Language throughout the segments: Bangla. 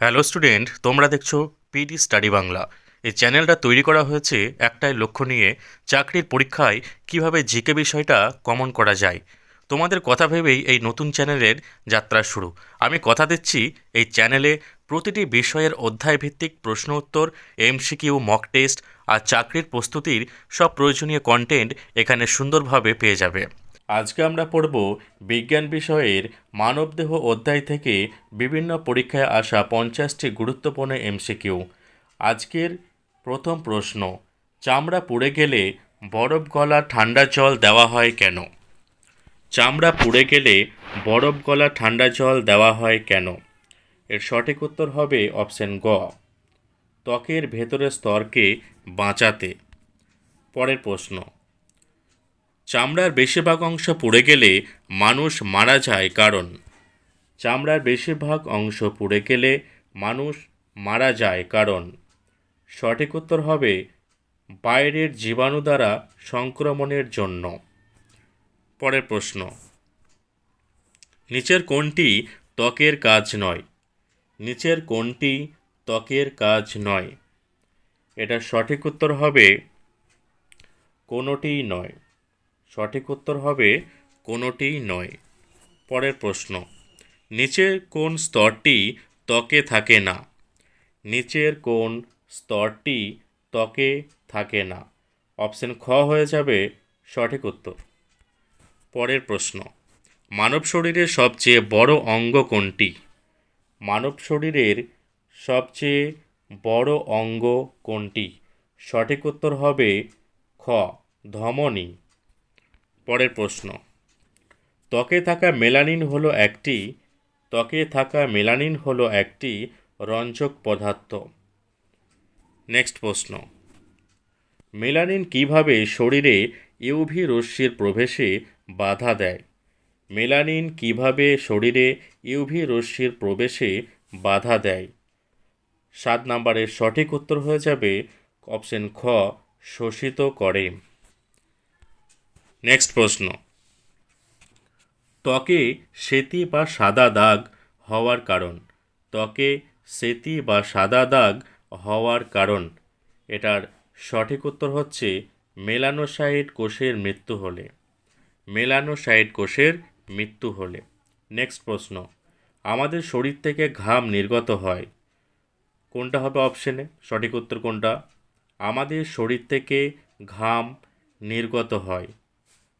হ্যালো স্টুডেন্ট, তোমরা দেখছ পিডি স্টাডি বাংলা। এই চ্যানেলটা তৈরি করা হয়েছে একটাই লক্ষ্য নিয়ে, চাকরির পরীক্ষায় কীভাবে জিকে বিষয়টা কমন করা যায়। তোমাদের কথা ভেবেই এই নতুন চ্যানেলের যাত্রা শুরু। আমি কথা দিচ্ছি এই চ্যানেলে প্রতিটি বিষয়ের অধ্যায়ভিত্তিক প্রশ্ন উত্তর এমসিকিউ, মক টেস্ট আর চাকরির প্রস্তুতির সব প্রয়োজনীয় কন্টেন্ট এখানে সুন্দরভাবে পেয়ে যাবে। আজকে আমরা পড়ব বিজ্ঞান বিষয়ের মানবদেহ অধ্যায় থেকে বিভিন্ন পরীক্ষায় আসা পঞ্চাশটি গুরুত্বপূর্ণ এমসিকিউ আজকের প্রথম প্রশ্ন চামড়া পুড়ে গেলে বরফ গলা ঠান্ডা জল দেওয়া হয় কেন? চামড়া পুড়ে গেলে বরফ গলা ঠান্ডা জল দেওয়া হয় কেন? এর সঠিক উত্তর হবে অপশন গ, ত্বকের ভেতরের স্তরকে বাঁচাতে। পরের প্রশ্ন চামড়ার বেশিরভাগ অংশ পুড়ে গেলে মানুষ মারা যায় কারণ চামড়ার বেশিরভাগ অংশ পুড়ে গেলে মানুষ মারা যায় কারণ। সঠিক উত্তর হবে বাইরের জীবাণু দ্বারা সংক্রমণের জন্য। পরের প্রশ্ন। নিচের কোনটি ত্বকের কাজ নয়। নিচের কোনটি ত্বকের কাজ নয়। এটা সঠিক উত্তর হবে কোনোটিই নয়। সঠিক উত্তর হবে কোনোটিই নয়। পরের প্রশ্ন, নিচের কোন স্তরটি ত্বকে থাকে না? নিচের কোন স্তরটি ত্বকে থাকে না? অপশন খ হয়ে যাবে সঠিক উত্তর। পরের প্রশ্ন, মানব শরীরের সবচেয়ে বড় অঙ্গ কোনটি? মানব শরীরের সবচেয়ে বড় অঙ্গ কোনটি? সঠিক উত্তর হবে খ, ধমনী। পরের প্রশ্ন। ত্বকে থাকা মেলানিন হলো একটি, ত্বকে থাকা মেলানিন হলো একটি রঞ্জক পদার্থ। নেক্সট প্রশ্ন। মেলানিন কীভাবে শরীরে ইউভি রশ্মির প্রবেশে বাধা দেয়? মেলানিন কীভাবে শরীরে ইউভি রশ্মির প্রবেশে বাধা দেয়? সাত নম্বরের সঠিক উত্তর হয়ে যাবে অপশন খ, শোষিত করে। নেক্সট প্রশ্ন. ত্বকে সেতি বা সাদা দাগ হওয়ার কারণ। ত্বকে সেতি বা সাদা দাগ হওয়ার কারণ। এটার সঠিক উত্তর হচ্ছে মেলানোসাইট কোষের মৃত্যু হলে। মেলানোসাইট কোষের মৃত্যু হলে। নেক্সট প্রশ্ন. আমাদের শরীর থেকে ঘাম নির্গত হয়। কোনটা হবে অপশনে সঠিক উত্তর কোনটা? আমাদের শরীর থেকে ঘাম নির্গত হয়।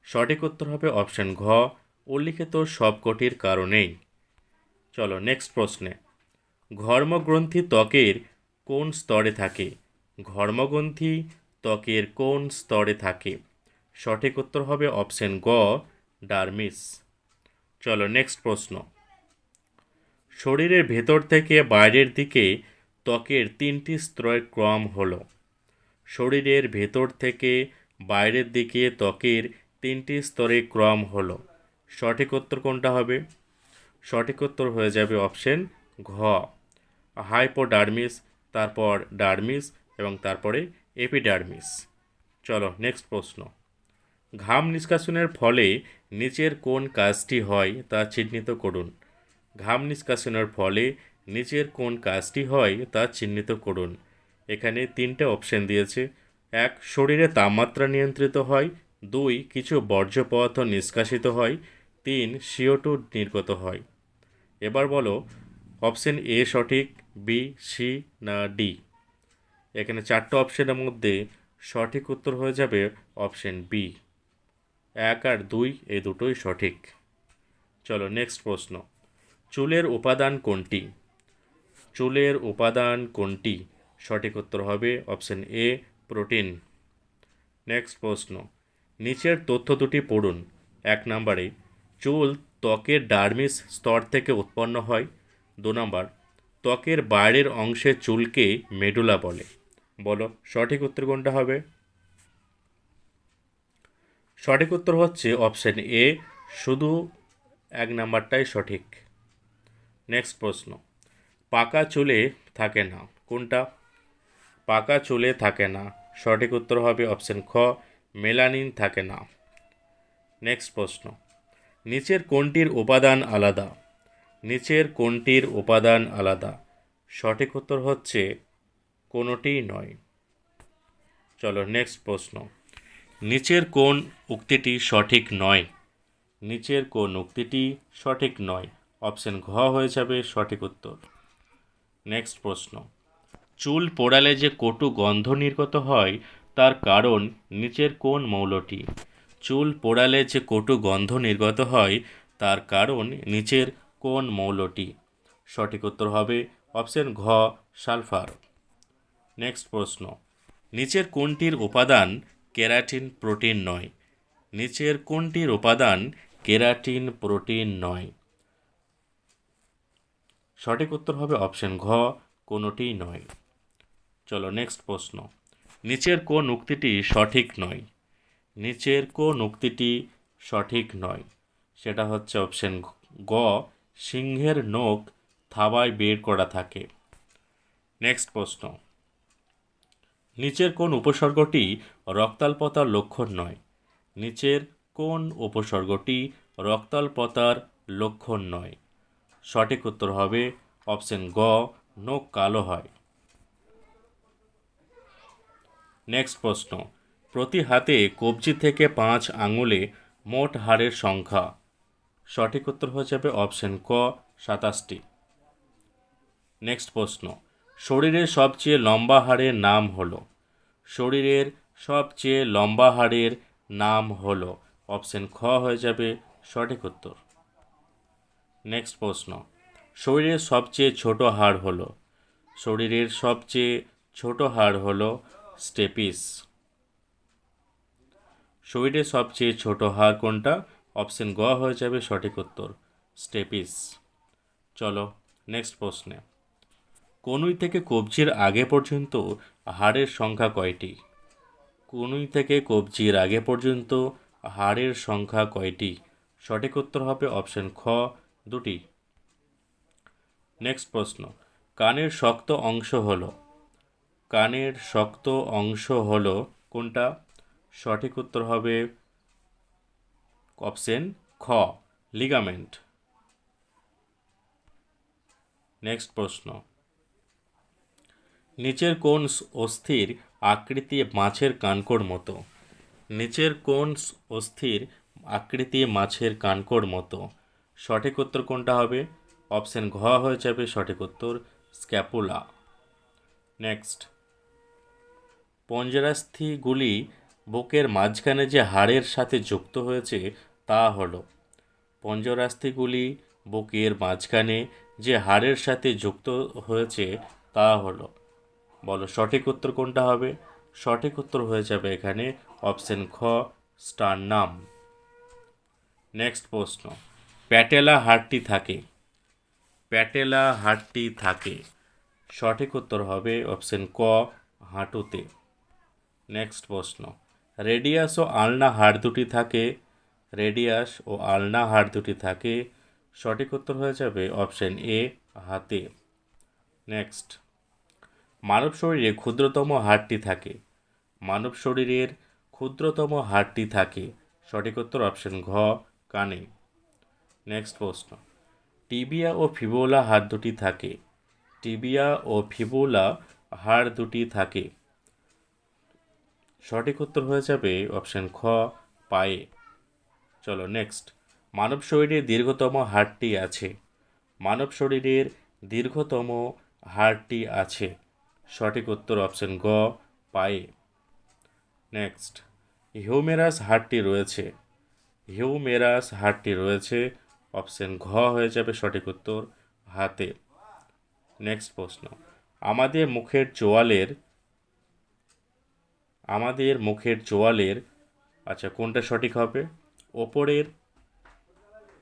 সঠিক উত্তর হবে অপশন ঘ, উল্লিখিত সবকটির কারণেই। চলো নেক্সট প্রশ্নে। ঘর্মগ্রন্থি ত্বকের কোন স্তরে থাকে? ঘর্মগ্রন্থি ত্বকের কোন স্তরে থাকে? সঠিক উত্তর হবে অপশন গ, ডার্মিস। চলো নেক্সট প্রশ্ন। শরীরের ভেতর থেকে বাইরের দিকে ত্বকের তিনটি স্তরের ক্রম হলো। শরীরের ভেতর থেকে বাইরের দিকে ত্বকের তিনটি স্তরে ক্রম হলো। সঠিক উত্তর কোনটা হবে? সঠিক উত্তর হয়ে যাবে অপশন ঘ। হাইপোডার্মিস, তারপর ডার্মিস এবং তারপরে এপিডার্মিস। চলো নেক্সট প্রশ্ন। ঘাম নিষ্কাশনের ফলে নিচের কোন কাজটি হয় তা চিহ্নিত করুন। ঘাম নিষ্কাশনের ফলে নিচের কোন কাজটি হয় তা চিহ্নিত করুন। এখানে তিনটে অপশন দিয়েছে। এক, শরীরে তাপমাত্রা নিয়ন্ত্রিত হয়। দুই, কিছু বর্জ্য পদার্থ নিষ্কাশিত হয়, তিন সিও টু নির্গত হয়। এবার বলো অপশন এ সঠিক বি সি না ডি এখানে চারটে অপশনের মধ্যে সঠিক উত্তর হয়ে যাবে অপশন বি এক আর দুই এই দুটোই সঠিক। চলো নেক্সট প্রশ্ন। চুলের উপাদান কোনটি? চুলের উপাদান কোনটি? সঠিক উত্তর হবে অপশন এ প্রোটিন নেক্সট প্রশ্ন। নিচের তথ্য দুটি পড়ুন। এক নম্বরে, চুল ত্বকের ডার্মিস স্তর থেকে উৎপন্ন হয়। দু নম্বর, ত্বকের বাইরের অংশে চুলকে মেডুলা বলে। বলো, সঠিক উত্তর কোনটা হবে? সঠিক উত্তর হচ্ছে অপশন এ, শুধু এক নাম্বারটাই সঠিক। নেক্সট প্রশ্ন, পাকা চুলে থাকে না, কোনটা? পাকা চুলে থাকে না, সঠিক উত্তর হবে অপশন খ মেলানিন থাকে না। নেক্সট প্রশ্ন। নিচের কোনটির উপাদান আলাদা? নিচের কোনটির উপাদান আলাদা? সঠিক উত্তর হচ্ছে কোনোটিই নয়। চলো নেক্সট প্রশ্ন। নিচের কোন উক্তিটি সঠিক নয়? নিচের কোন উক্তিটি সঠিক নয়? অপশন ঘ হয়ে যাবে সঠিক উত্তর। নেক্সট প্রশ্ন। চুল পোড়ালে যে কটু গন্ধ নির্গত হয় তার কারণ নিচের কোন মৌলটি? চুল পোড়ালে যে কটু গন্ধ নির্গত হয়, তার কারণ নিচের কোন মৌলটি? সঠিক উত্তর হবে অপশন ঘ, সালফার। নেক্সট প্রশ্ন। নিচের কোনটির উপাদান কেরাটিন প্রোটিন নয়? নিচের কোনটির উপাদান কেরাটিন প্রোটিন নয়? সঠিক উত্তর হবে অপশন ঘ, কোনোটিই নয়। চলো, নেক্সট প্রশ্ন। নিচের কোন উক্তিটি সঠিক নয়। নিচের কোন উক্তিটি সঠিক নয়। সেটা হচ্ছে অপশন গ, সিংহের নখ থাবায় বের করা থাকে। নেক্সট প্রশ্ন। নিচের কোন উপসর্গটি রক্তাল্পতার লক্ষণ নয়। নিচের কোন উপসর্গটি রক্তাল্পতার লক্ষণ নয়। সঠিক উত্তর হবে অপশন গ, নখ কালো হয়। নেক্সট প্রশ্ন। প্রতি হাতে কবজি থেকে পাঁচ আঙুলে মোট হাড়ের সংখ্যা। সঠিক উত্তর হয়ে যাবে অপশন ক, সাতাশটি। নেক্সট প্রশ্ন। শরীরের সবচেয়ে লম্বা হাড়ের নাম হলো। শরীরের সবচেয়ে লম্বা হাড়ের নাম হলো। অপশন খ হয়ে যাবে সঠিক উত্তর। নেক্সট প্রশ্ন। শরীরের সবচেয়ে ছোট হাড় হলো। শরীরের সবচেয়ে ছোট হাড় হলো স্টেপিস। শরীরের সবচেয়ে ছোট হাড় কোনটা? অপশন গ হয়ে যাবে সঠিক উত্তর, স্টেপিস। চলো, নেক্সট প্রশ্নে। কনুই থেকে কবজির আগে পর্যন্ত হাড়ের সংখ্যা কয়টি? কনুই থেকে কবজির আগে পর্যন্ত হাড়ের সংখ্যা কয়টি? সঠিক উত্তর হবে অপশন খ, দুটি। নেক্সট প্রশ্ন, কানের শক্ত অংশ হলো কানের শক্ত অংশ হলো কোনটা? সঠিক উত্তর হবে অপশন খ, লিগামেন্ট। নেক্সট প্রশ্ন। নিচের কোন অস্থির আকৃতি মাছের কানকোর মতো? নিচের কোন অস্থির আকৃতি মাছের কানকোর মতো? সঠিক উত্তর কোনটা হবে? অপশন ঘ হয়ে যাবে সঠিক উত্তর স্ক্যাপুলা। নেক্সট। পঞ্জরাস্থিগুলি বুকের মাঝখানে যে হাড়ের সাথে যুক্ত হয়েছে, তা হল পঞ্জরাস্থিগুলি বুকের মাঝখানে যে হাড়ের সাথে যুক্ত হয়েছে, তা হলো। বলো, সঠিক উত্তর কোনটা হবে? সঠিক উত্তর হয়ে যাবে এখানে অপশন খ, স্টার নাম। নেক্সট প্রশ্ন। প্যাটেলা হাড়টি থাকে। প্যাটেলা হাড়টি থাকে। সঠিক উত্তর হবে অপশন ক, হাঁটুতে। নেক্সট প্রশ্ন। রেডিয়াস ও আলনা হাড় দুটি থাকে? রেডিয়াস ও আলনা হাড় দুটি থাকে। সঠিক উত্তর হয়ে যাবে অপশন এ, হাতে। নেক্সট। মানব শরীরে ক্ষুদ্রতম হাড়টি থাকে? মানব শরীরের ক্ষুদ্রতম হাড়টি থাকে। সঠিক উত্তর অপশন ঘ, কানে। নেক্সট প্রশ্ন। টিবিয়া ও ফিবোলা হাড় দুটি থাকে? টিবিয়া ও ফিবোলা হাড় দুটি থাকে। সঠিক উত্তর হয়ে যাবে অপশন খ, পায়ে। চলো নেক্সট মানব শরীরের দীর্ঘতম হাড়টি আছে। মানব শরীরের দীর্ঘতম হাড়টি আছে। সঠিক উত্তর অপশান গ, পায়ে। নেক্সট হিউমেরাস হাড়টি রয়েছে। হিউমেরাস হাড়টি রয়েছে। অপশান ঘ হয়ে যাবে সঠিক উত্তর, হাতে। নেক্সট প্রশ্ন। আমাদের মুখের চোয়ালের আমাদের মুখের চোয়ালের আচ্ছা কোনটা সঠিক হবে? ওপরের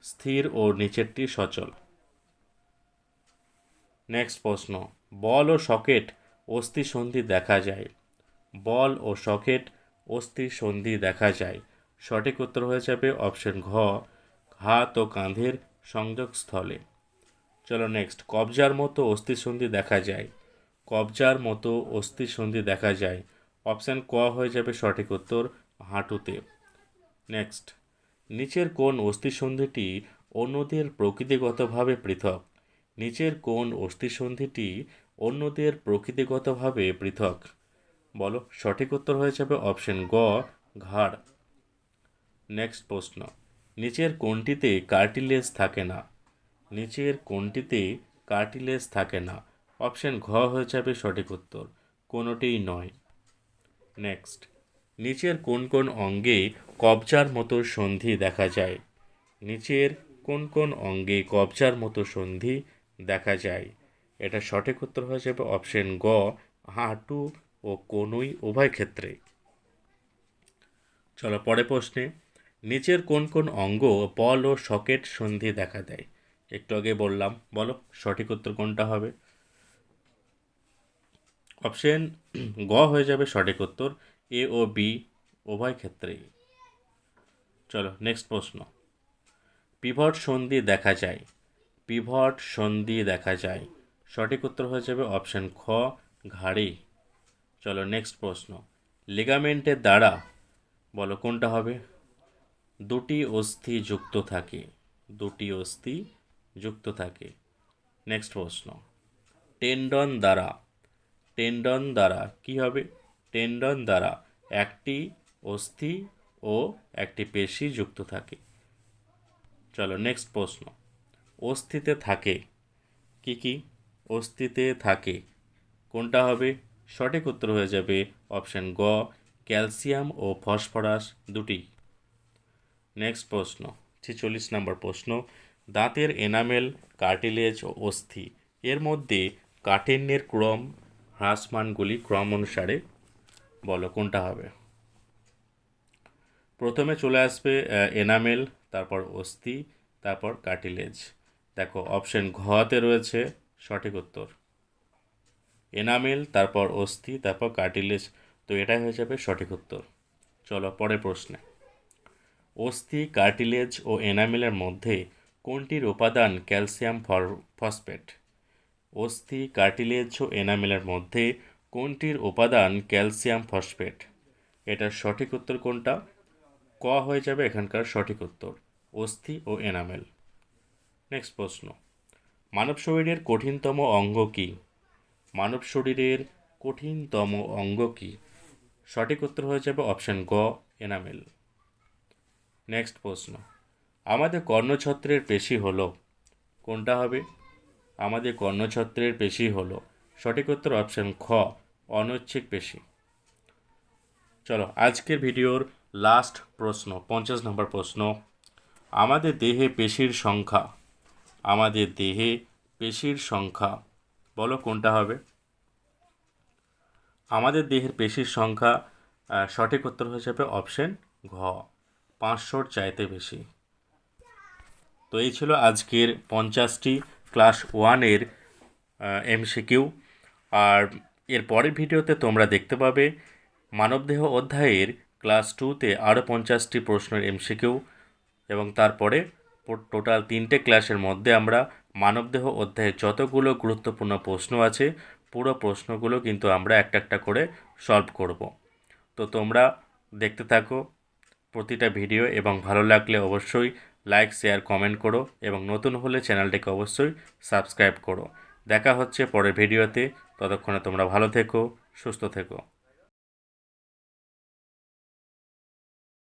স্থির ও নিচেরটি সচল। নেক্সট প্রশ্ন, বল ও সকেট অস্থি সন্ধি দেখা যায়? বল ও সকেট অস্থি সন্ধি দেখা যায়। সঠিক উত্তর হয়ে যাবে অপশন ঘ, হাত ও কাঁধের সংযোগস্থলে। চলো নেক্সট কবজার মতো অস্থি সন্ধি দেখা যায়। কবজার মতো অস্থি সন্ধি দেখা যায়। অপশান ক হয়ে যাবে সঠিক উত্তর হাঁটুতে। নেক্সট, নিচের কোন অস্থিসন্ধিটি অন্যদের প্রকৃতিগতভাবে পৃথক। নিচের কোন অস্থিসন্ধিটি অন্যদের প্রকৃতিগতভাবে পৃথক। বলো, সঠিক উত্তর হয়ে যাবে অপশন গ, ঘাড়। নেক্সট প্রশ্ন, নিচের কোনটিতে কার্টিলেজ থাকে না? নিচের কোনটিতে কার্টিলেজ থাকে না। অপশন ঘ হয়ে যাবে সঠিক উত্তর। কোনোটিই নয়। নেক্সট নিচের কোন কোন অঙ্গে কবজার মতো সন্ধি দেখা যায়? নিচের কোন কোন অঙ্গে কবজার মতো সন্ধি দেখা যায়? এটা সঠিক উত্তর হয়ে যাবে অপশন গ, হাঁটু ও কনুই উভয় ক্ষেত্রে। চলো পরে প্রশ্নে, নিচের কোন কোন অঙ্গ বল ও সকেট সন্ধি দেখা দেয়? একটু আগে বললাম, বলো, সঠিক উত্তর কোনটা হবে? অপশন গ হয়ে যাবে সঠিক উত্তর এ ও বি উভয় ক্ষেত্রেই। চলো নেক্সট প্রশ্ন। পিভট সন্ধি দেখা যায়। পিভট সন্ধি দেখা যায়। সঠিক উত্তর হয়ে যাবে অপশন খ, ঘাড়ি। চলো নেক্সট প্রশ্ন। লিগামেন্টের দ্বারা, বলো কোনটা হবে? দুটি অস্থি যুক্ত থাকে। দুটি অস্থি যুক্ত থাকে। নেক্সট প্রশ্ন। টেন্ডন দ্বারা টেন্ডন দ্বারা। কি হবে? টেন্ডন দ্বারা একটি অস্থি ও একটি পেশি যুক্ত থাকে। চলো নেক্সট প্রশ্ন। অস্থিতে থাকে। কি কি? অস্থিতে থাকে। কোনটা হবে? সঠিক উত্তর হয়ে যাবে অপশন গ, ক্যালসিয়াম ও ফসফরাস দুটি। নেক্সট প্রশ্ন। ছেচল্লিশ নম্বর প্রশ্ন। দাঁতের এনামেল, কার্টিলেজ ও অস্থি। এর মধ্যে কাঠিন্যের ক্রম হ্রাসমানগুলি ক্রম অনুসারে বলো কোনটা হবে। প্রথমে চলে আসবে এনামেল, তারপর অস্থি, তারপর কার্টিলেজ। দেখো, অপশন ঘতে রয়েছে, সঠিক উত্তর। এনামেল, তারপর অস্থি, তারপর কার্টিলেজ। তো এটাই হয়ে যাবে সঠিক উত্তর। চলো, পরের প্রশ্নে। অস্থি, কার্টিলেজ ও এনামেলের মধ্যে কোনটির উপাদান ক্যালসিয়াম ফসফেট? অস্থি, কার্টিলেজ ও এনামেলের মধ্যে কোনটির উপাদান ক্যালসিয়াম ফসফেট? এটার সঠিক উত্তর কোনটা? ক হয়ে যাবে এখানকার সঠিক উত্তর, অস্থি ও এনামেল। নেক্সট প্রশ্ন। মানব শরীরের কঠিনতম অঙ্গ কী? মানব শরীরের কঠিনতম অঙ্গ কী? সঠিক উত্তর হয়ে যাবে অপশান গ, এনামেল। নেক্সট প্রশ্ন। আমাদের কর্ণছত্রের পেশি হলো, কোনটা হবে? আমাদের কর্ণছত্রের পেশি হলো সঠিক উত্তর অপশন খ, অনৈচ্ছিক পেশি। চলো, আজকের ভিডিওর লাস্ট প্রশ্ন, পঞ্চাশ নম্বর প্রশ্ন। আমাদের দেহে পেশির সংখ্যা। আমাদের দেহে পেশির সংখ্যা। বলো কোনটা হবে? আমাদের দেহের পেশির সংখ্যা সঠিক উত্তর যাবে অপশন ঘ, পাঁচশোর চাইতে বেশি। তো এই ছিল আজকের পঞ্চাশটি ক্লাস ওয়ানের এমসিকিউ আর এর পরের ভিডিওতে তোমরা দেখতে পাবে মানবদেহ অধ্যায়ের ক্লাস টুতে আরও পঞ্চাশটি প্রশ্নের এমসিকিউ এবং তারপরে টোটাল তিনটে ক্লাসের মধ্যে আমরা মানবদেহ অধ্যায়ে যতগুলো গুরুত্বপূর্ণ প্রশ্ন আছে, পুরো প্রশ্নগুলো কিন্তু আমরা একটা একটা করে সলভ করব। তো তোমরা দেখতে থাকো প্রতিটা ভিডিও এবং ভালো লাগলে অবশ্যই লাইক, শেয়ার, কমেন্ট করো এবং নতুন হলে চ্যানেলটিকে অবশ্যই সাবস্ক্রাইব করো। দেখা হচ্ছে পরের ভিডিওতে। ততক্ষণে তোমরা ভালো থেকো, সুস্থ থেকো।